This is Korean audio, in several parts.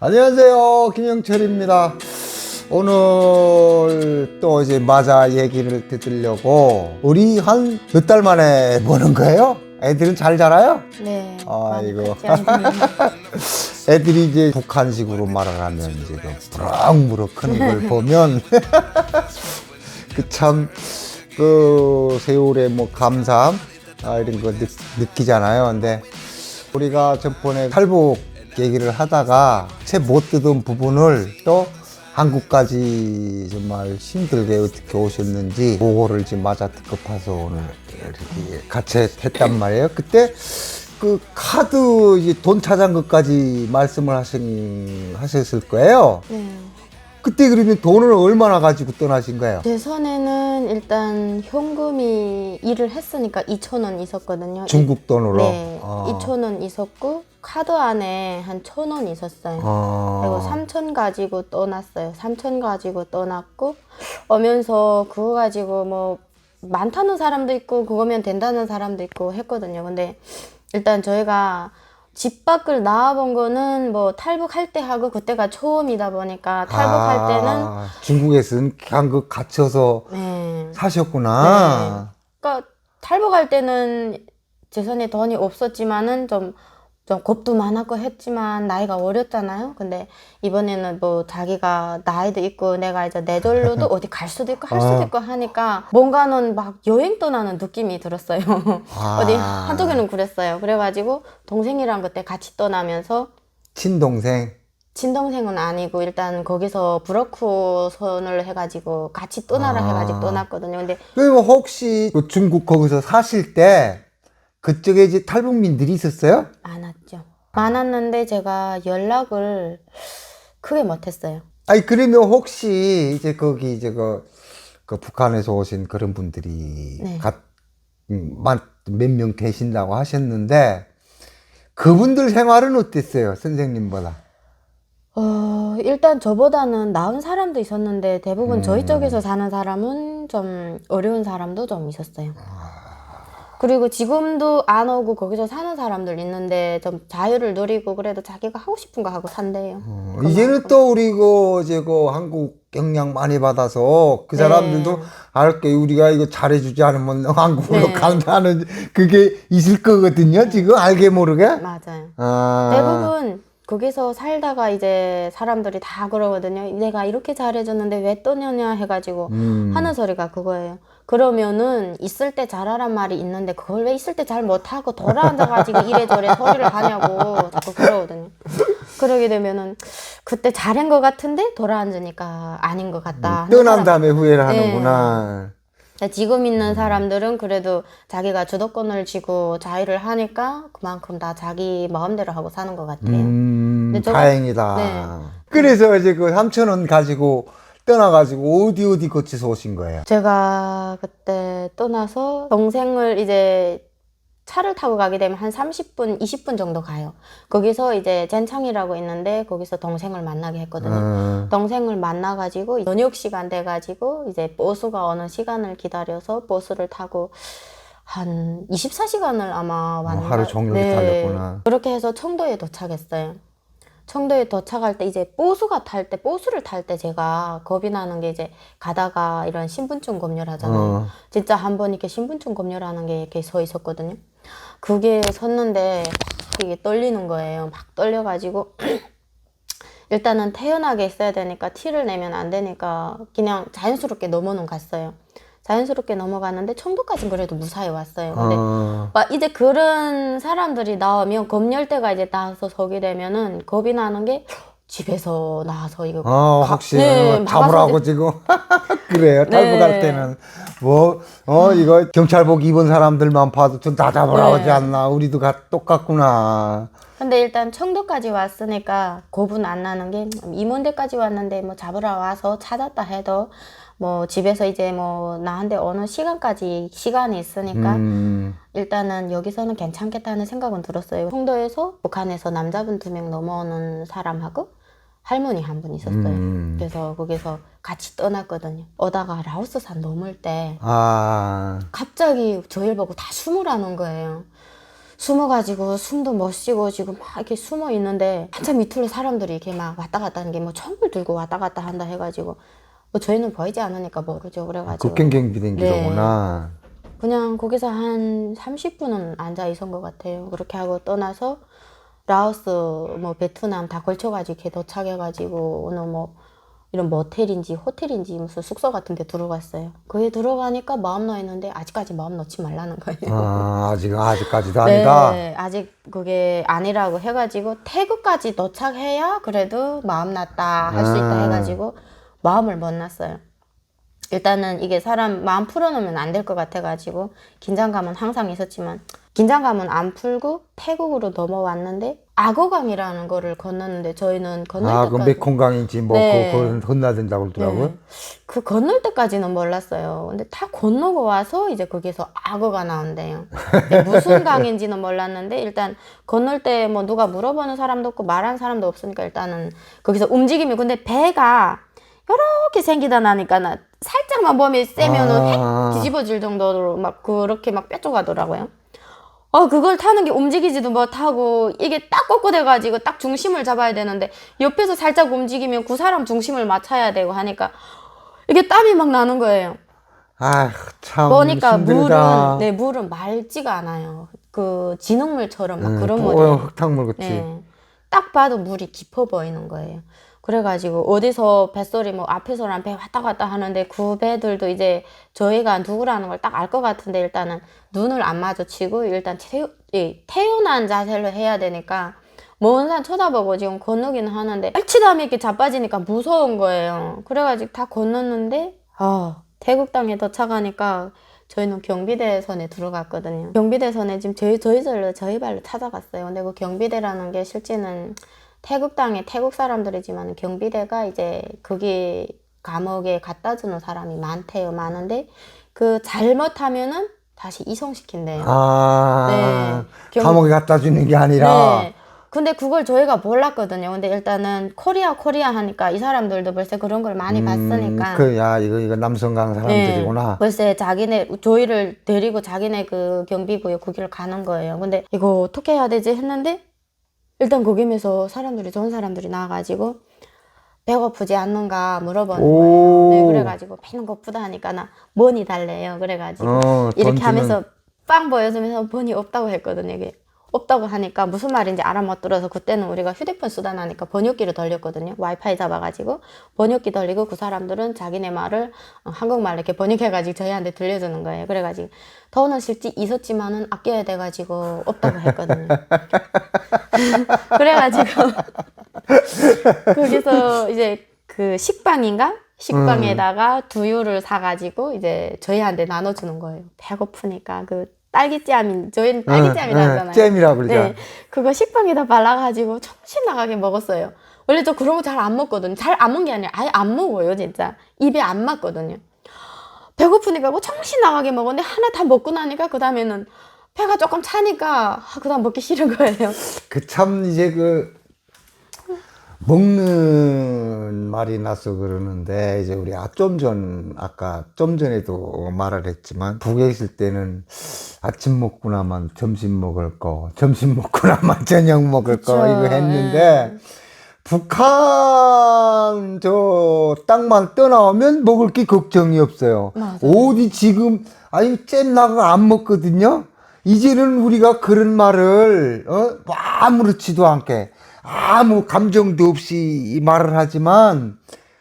안녕하세요. 김영철입니다. 오늘 또 이제 마자 얘기를 듣으려고 우리 한 몇 달 만에 보는 거예요? 애들은 잘 자라요? 네. 않네요. 애들이 이제 북한식으로 말을 하면 이제 그 무럭무럭 큰걸 보면 그참그 세월의 뭐 감사함 아, 이런 거 느, 느끼잖아요. 근데 우리가 전번에 탈북 얘기를 하다가 채못 뜯은 부분을 또 한국까지 정말 힘들게 어떻게 오셨는지 그거를 지금 맞아 특급해서 오늘 이렇게 같이 했단 말이에요. 그때 그 카드 이제 돈 찾은 것까지 말씀을 하신 하셨을 거예요. 네. 그때 그러면 돈을 얼마나 가지고 떠나신 거예요? 제 손에는 일단 현금이 일을 했으니까 2천 원 있었거든요. 중국 돈으로. 네. 아. 2천 원 있었고 카드 안에 한 천 원 있었어요. 아. 그리고 3천 가지고 떠났어요. 3천 가지고 떠났고 오면서 그거 가지고 뭐 많다는 사람도 있고 그거면 된다는 사람도 있고 했거든요. 근데 일단 저희가 집 밖을 나와본 거는 뭐 탈북할 때 하고 그때가 처음이다 보니까 탈북할 때는 아, 중국에서는 그냥 그 갇혀서 네. 사셨구나. 그러니까 탈북할 때는 제 손에 돈이 없었지만은 좀, 좀 겁도 많았고 했지만 나이가 어렸잖아요. 근데 이번에는 뭐 자기가 나이도 있고 내가 이제 내 절로도 어디 갈 수도 있고 할 수도 어. 있고 하니까 뭔가는 막 여행 떠나는 느낌이 들었어요. 아. 어디 한두 개는 그랬어요. 그래가지고 동생이랑 그때 같이 떠나면서 친동생. 친동생은 아니고 일단 거기서 브로커 손을 해가지고 같이 떠나라 아. 해가지고 떠났거든요. 근데 그럼 혹시 그 중국 거기서 사실 때 그쪽에 이제 탈북민들이 있었어요? 많았죠. 많았는데 제가 연락을 크게 못했어요. 아니 그러면 혹시 이제 거기 이제 그, 그 북한에서 오신 그런 분들이 네. 몇명 계신다고 하셨는데 그분들 생활은 어땠어요 선생님보다? 어, 일단 저보다는 나은 사람도 있었는데 대부분 음. 저희 쪽에서 사는 사람은 좀 어려운 사람도 좀 있었어요. 그리고 지금도 안 오고 거기서 사는 사람들 있는데 좀 자유를 누리고 그래도 자기가 하고 싶은 거 하고 산대요. 어, 이제는 또 우리 그 이제 그 한국 영향 많이 받아서 그 사람들도 네. 알게 우리가 이거 잘해주지 않으면 한국으로 네. 간다는 그게 있을 거거든요 지금 알게 모르게. 맞아요. 아. 대부분 거기서 살다가 이제 사람들이 다 그러거든요. 내가 이렇게 잘해줬는데 왜 떠냐냐 해가지고 음. 하는 소리가 그거예요. 그러면은 있을 때 잘하란 말이 있는데 그걸 왜 있을 때 잘 못하고 돌아앉아가지고 이래저래 소리를 하냐고 자꾸 그러거든요. 그러게 되면은 그때 잘한 것 같은데 돌아앉으니까 아닌 것 같다. 하는 떠난 다음에 후회를 네. 하는구나. 지금 있는 사람들은 그래도 자기가 주도권을 쥐고 자유를 하니까 그만큼 다 자기 마음대로 하고 사는 것 같아요. 음, 저거- 다행이다. 네. 그래서 이제 그 3천 원 가지고 떠나가지고 어디 어디 거쳐서 오신 거예요? 제가 그때 떠나서 동생을 이제 차를 타고 가게 되면 한 30분, 20분 정도 가요. 거기서 이제 젠창이라고 있는데 거기서 동생을 만나게 했거든요. 어, 동생을 만나가지고 저녁 시간 돼가지고 이제 버스가 어느 시간을 기다려서 버스를 타고 한 24시간을 아마 왔나 어, 하루 종일 달렸구나. 그렇게 해서 청도에 도착했어요. 청도에 도착할 때 이제 버스가 탈 때 버스를 탈 때 제가 겁이 나는 게 이제 가다가 이런 신분증 검열하잖아요. 어. 진짜 한 번 이렇게 신분증 검열하는 게 이렇게 서 있었거든요. 그게 섰는데 막 이게 떨리는 거예요. 막 떨려가지고 일단은 태연하게 있어야 되니까 티를 내면 안 되니까 그냥 자연스럽게 넘어는 갔어요. 자연스럽게 넘어갔는데 청도까지는 그래도 무사히 왔어요. 근데 어. 막 이제 그런 사람들이 나오면 검열대가 이제 나와서 서게 되면은 겁이 나는 게 집에서 나와서 이거 어, 가- 혹시 네, 잡으라고 지금 그래요. 탈북할 네. 때는 뭐 어 이거 경찰복 입은 사람들만 봐도 좀 다 잡으라고 네. 하지 않나? 우리도 가, 똑같구나. 근데 일단 청도까지 왔으니까 겁은 안 나는 게 임원대까지 왔는데 뭐 잡으러 와서 찾았다 해도 뭐 집에서 이제 뭐 나한테 어느 시간까지 시간이 있으니까 음, 일단은 여기서는 괜찮겠다는 생각은 들었어요. 청도에서 북한에서 남자분 두 명 넘어오는 사람하고 할머니 한 분 있었어요. 음. 그래서 거기서 같이 떠났거든요. 오다가 라오스산 넘을 때 아, 갑자기 저희를 보고 다 숨으라는 거예요. 숨어가지고 숨도 못 쉬고 지금 막 이렇게 숨어 있는데 한참 밑으로 사람들이 이렇게 막 왔다 갔다 하는 게 뭐 총을 들고 왔다 갔다 한다 해가지고 뭐 저희는 보이지 않으니까 모르죠 그래가지고 국경경비된 네. 기로구나. 그냥 거기서 한 30분은 앉아 있은 것 같아요. 그렇게 하고 떠나서 라오스, 뭐 베트남 다 걸쳐가지고 이렇게 도착해가지고 어느 뭐 이런 모텔인지 호텔인지 무슨 숙소 같은 데 들어갔어요. 거기 들어가니까 마음 놓였는데 아직까지 마음 놓지 말라는 거예요. 아, 아직 아직까지도 아니다. 네, 아직 그게 아니라고 해가지고 태국까지 도착해야 그래도 마음 났다 할 수 있다 아. 해가지고 마음을 못 놨어요. 일단은 이게 사람 마음 풀어놓으면 안 될 것 같아가지고 긴장감은 항상 있었지만 긴장감은 안 풀고 태국으로 넘어왔는데 악어강이라는 거를 건넜는데 저희는 건널 아, 그 때까지 메콩강인지 뭐 네. 그거 건너된다고 그러더라고요. 네. 그 건널 때까지는 몰랐어요. 근데 다 건너고 와서 이제 거기서 악어가 나온대요. 무슨 강인지는 몰랐는데 일단 건널 때 뭐 누가 물어보는 사람도 없고 말하는 사람도 없으니까 일단은 거기서 움직임이 근데 배가 이렇게 생기다 나니까 나 살짝만 몸이 세면은 아. 획 뒤집어질 정도로 막 그렇게 막 뾰족하더라고요. 어, 그걸 타는 게 움직이지도 못하고, 이게 딱 꺾어대가지고 딱 중심을 잡아야 되는데, 옆에서 살짝 움직이면 그 사람 중심을 맞춰야 되고 하니까, 이게 땀이 막 나는 거예요. 아휴, 참 보니까 힘들다. 물은, 네, 물은 맑지가 않아요. 그, 진흙물처럼 막 음, 그런 뽀얀 물이에요. 흙탕물 같이. 네. 딱 봐도 물이 깊어 보이는 거예요. 그래가지고 어디서 뱃소리 뭐 앞에서랑 배 왔다 갔다 하는데 그 배들도 이제 저희가 누구라는 걸 딱 알 것 같은데 일단은 눈을 안 마주치고 일단 태어, 이 태어난 자세로 해야 되니까 먼 산 쳐다보고 지금 건너기는 하는데 알치담이 이렇게 자빠지니까 무서운 거예요. 그래가지고 다 건넜는데 아 태국 땅에 도착하니까 저희는 경비대선에 들어갔거든요. 경비대선에 지금 저희 저희 절로 저희 발로 찾아갔어요. 근데 그 경비대라는 게 실제는 태국 땅에 태국 사람들이지만 경비대가 이제 거기 감옥에 갖다 주는 사람이 많대요. 많은데 그 잘못하면은 다시 이송시킨대요. 아, 네. 경- 감옥에 갖다 주는 게 아니라. 네. 근데 그걸 저희가 몰랐거든요. 근데 일단은 코리아 코리아 하니까 이 사람들도 벌써 그런 걸 많이 봤으니까. 그, 야, 이거, 이거 남성강 사람들이구나. 네, 벌써 자기네 저희를 데리고 자기네 그 경비구역 거기를 가는 거예요. 근데 이거 어떻게 해야 되지 했는데 일단 거기면서 사람들이 좋은 사람들이 나와가지고 배고프지 않는가 물어보는 오. 거예요. 네, 그래가지고 배는 고프다 하니까 나 뭐니 달래요. 그래가지고 어, 이렇게 돈 하면서 빵 보여주면서 뭐니 없다고 했거든요. 이게 없다고 하니까 무슨 말인지 알아 못 들어서 그때는 우리가 휴대폰 쓰다 나니까 번역기를 돌렸거든요. 와이파이 잡아가지고 번역기 돌리고 그 사람들은 자기네 말을 어, 한국말로 이렇게 번역해가지고 저희한테 들려주는 거예요. 그래가지고 더는 실지 있었지만은 아껴야 돼가지고 없다고 했거든요. 그래가지고 거기서 이제 그 식빵인가? 식빵에다가 두유를 사가지고 이제 저희한테 나눠주는 거예요. 배고프니까 그 딸기잼인 저희는 딸기잼이라 응, 하잖아요. 응, 잼이라고 그러죠. 네, 그거 식빵에다 발라가지고 정신 나가게 먹었어요. 원래 저 그런 거 잘 안 먹거든요. 잘 안 먹은 게 아니라 아예 안 먹어요, 진짜. 입에 안 맞거든요. 배고프니까 뭐 정신 나가게 먹었는데 하나 다 먹고 나니까 그 다음에는 배가 조금 차니까 그 다음 먹기 싫은 거예요. 그 참 이제 그 먹는 말이 나서 그러는데 이제 우리 아좀전 아까 좀 전에도 말을 했지만 북에 있을 때는 아침 먹고 나면 점심 먹을 거 점심 먹고 나면 저녁 먹을 거 그쵸, 이거 했는데 북한 저 땅만 떠나오면 먹을 게 걱정이 없어요. 맞아요. 어디 지금 아니 잼 나가 안 먹거든요. 이제는 우리가 그런 말을 어? 뭐 아무렇지도 않게 아무 감정도 없이 이 말을 하지만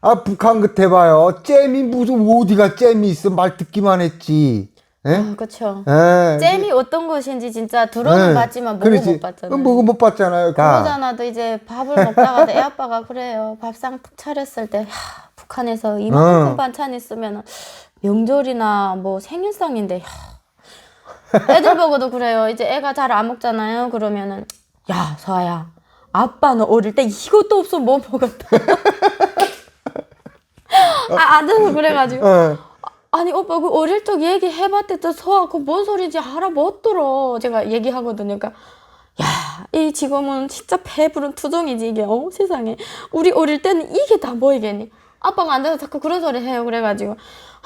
아 북한 끝에 봐요. 잼이 무슨 어디가 잼이 있어 말 듣기만 했지. 예? 아. 예. 잼이 어떤 것인지 진짜 들어는 예. 봤지만 먹어 그렇지. 못 봤잖아요. 먹어 못 봤잖아요. 다. 그러잖아도 이제 밥을 먹다가 애 아빠가 그래요. 밥상 푹 차렸을 때 야, 북한에서 이만큼 어. 반찬 있으면 명절이나 뭐 생일상인데 야. 애들 보고도 그래요. 이제 애가 잘 안 먹잖아요. 그러면은 야 서아야 아빠는 어릴 때 이것도 없어 못 먹었다. 아 아들은 그래가지고. 어. 아니 오빠 그 어릴 적 얘기해봤댔다. 서아 그뭔 소리인지 알아 못 들어 제가 얘기하거든요. 그러니까 야 이 지금은 진짜 배부른 투정이지 이게. 어? 세상에. 우리 어릴 때는 이게 다 뭐이겠니 아빠가 앉아서 자꾸 그런 소리 해요. 그래가지고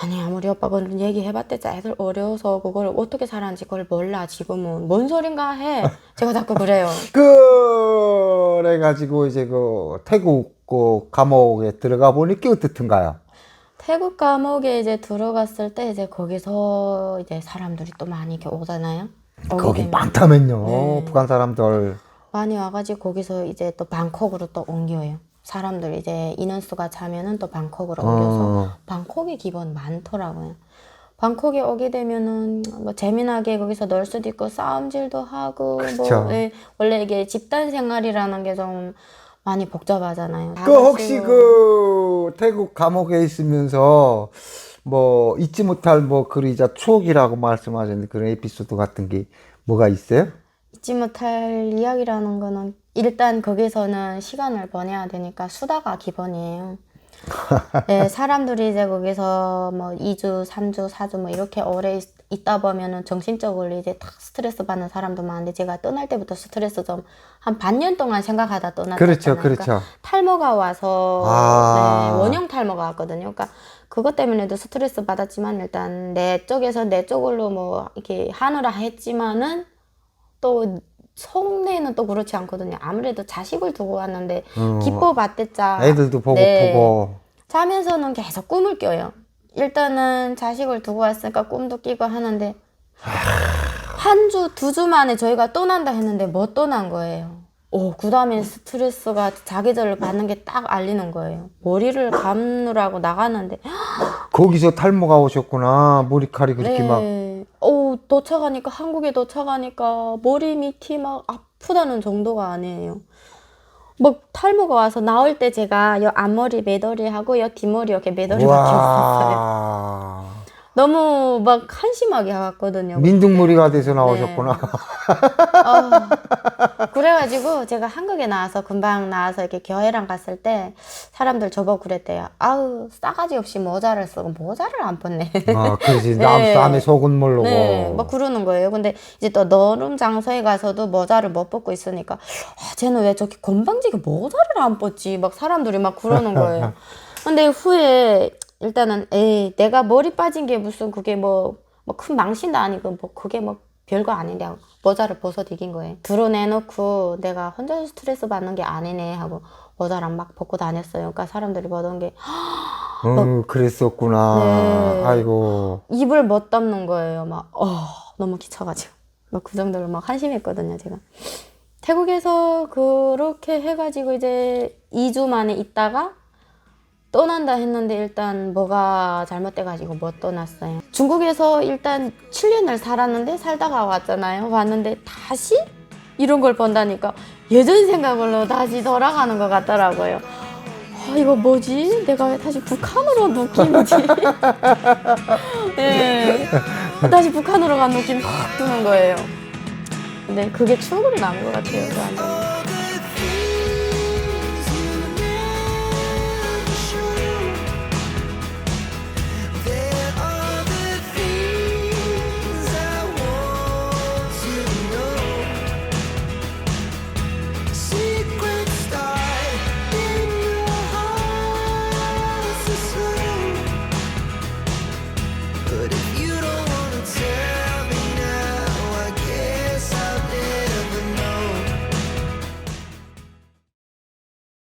아니 아무리 오빠가 얘기해봤대자 애들 어려워서 그걸 어떻게 살았는지 그걸 몰라 지금은 뭔 소린가 해. 제가 자꾸 그래요. 그래가지고 이제 그 태국 그 감옥에 들어가 보니까 어떻든가요? 태국 감옥에 이제 들어갔을 때 이제 거기서 이제 사람들이 또 많이 이렇게 오잖아요. 거기 많다면요. 네. 북한 사람들. 많이 와가지고 거기서 이제 또 방콕으로 또 옮겨요. 사람들 이제 인원수가 자면은 또 방콕으로 옮겨서 어. 방콕이 기본 많더라고요. 방콕에 오게 되면은 뭐 재미나게 거기서 놀 수도 있고 싸움질도 하고 그쵸. 뭐 예, 원래 이게 집단 생활이라는 게 좀 많이 복잡하잖아요. 그 혹시 그 태국 감옥에 있으면서 뭐 잊지 못할 뭐 그리자 추억이라고 말씀하셨는데 그런 에피소드 같은 게 뭐가 있어요? 잊지 못할 이야기라는 거는 일단 거기서는 시간을 보내야 되니까 수다가 기본이에요. 네, 사람들이 이제 거기서 뭐 2주, 3주, 4주 뭐 이렇게 오래 있, 있다 보면은 정신적으로 이제 탁 스트레스 받는 사람도 많은데 제가 떠날 때부터 스트레스 좀 한 반년 동안 생각하다 떠났잖아요. 그렇죠, 그렇죠. 탈모가 와서 아. 네, 원형 탈모가 왔거든요. 그러니까 그것 때문에도 스트레스 받았지만 일단 내 쪽에서 내 쪽으로 뭐 이렇게 하느라 했지만은 또 속내는 또 그렇지 않거든요. 아무래도 자식을 두고 왔는데 어. 기뻐 봤댔자 애들도 보고 네. 보고. 자면서는 계속 꿈을 껴요. 일단은 자식을 두고 왔으니까 꿈도 끼고 하는데 한 주, 두 주 만에 저희가 떠난다 했는데 못 떠난 거예요. 오, 그 다음에 스트레스가 자기절을 받는 게 딱 알리는 거예요. 머리를 감느라고 나가는데 거기서 탈모가 오셨구나. 머리칼이 그렇게 막. 네. 오, 도착하니까 한국에 도착하니까 머리 밑이 막 아프다는 정도가 아니에요. 뭐 탈모가 와서 나올 때 제가 여 앞머리 매더리 하고 여 뒷머리 이렇게 매더리밖에 없었어요. 와. 너무 막 한심하게 왔거든요. 민둥머리가 돼서 네. 나오셨구나. 어, 그래가지고 제가 한국에 나와서 금방 나와서 이렇게 교회랑 갔을 때 사람들 저보고 그랬대요. 아우 싸가지 없이 모자를 쓰고 모자를 안 벗네. 아, 그렇지. 남, 네. 남의 속은 모르고. 네, 막 그러는 거예요. 근데 이제 또 너름 장소에 가서도 모자를 못 벗고 있으니까 아, 쟤는 왜 저렇게 건방지게 모자를 안 벗지? 막 사람들이 막 그러는 거예요. 근데 후에 일단은 에이 내가 머리 빠진 게 무슨 그게 뭐 뭐 큰 망신도 아니고 뭐 그게 뭐 별거 아닌데 모자를 벗어 디긴 거예요. 드러내놓고 내가 혼자 스트레스 받는 게 아니네 하고 모자를 막 벗고 다녔어요. 그러니까 사람들이 보던 게 어, 그랬었구나. 네. 아이고. 입을 못 담는 거예요. 막, 어, 너무 기쳐가지고. 막 그 정도로 막 한심했거든요, 제가. 태국에서 그렇게 해가지고 이제 2주 만에 있다가 떠난다 했는데 일단 뭐가 잘못돼가지고 못 떠났어요. 중국에서 일단 7년을 살았는데 살다가 왔잖아요. 왔는데 다시 이런 걸 본다니까 예전 생각으로 다시 돌아가는 것 같더라고요. 아, 이거 뭐지? 내가 왜 다시 북한으로 온 느낌이지? 네. 다시 북한으로 간 느낌 확 드는 거예요. 근데 그게 추억으로 남은 것 같아요, 저한테는.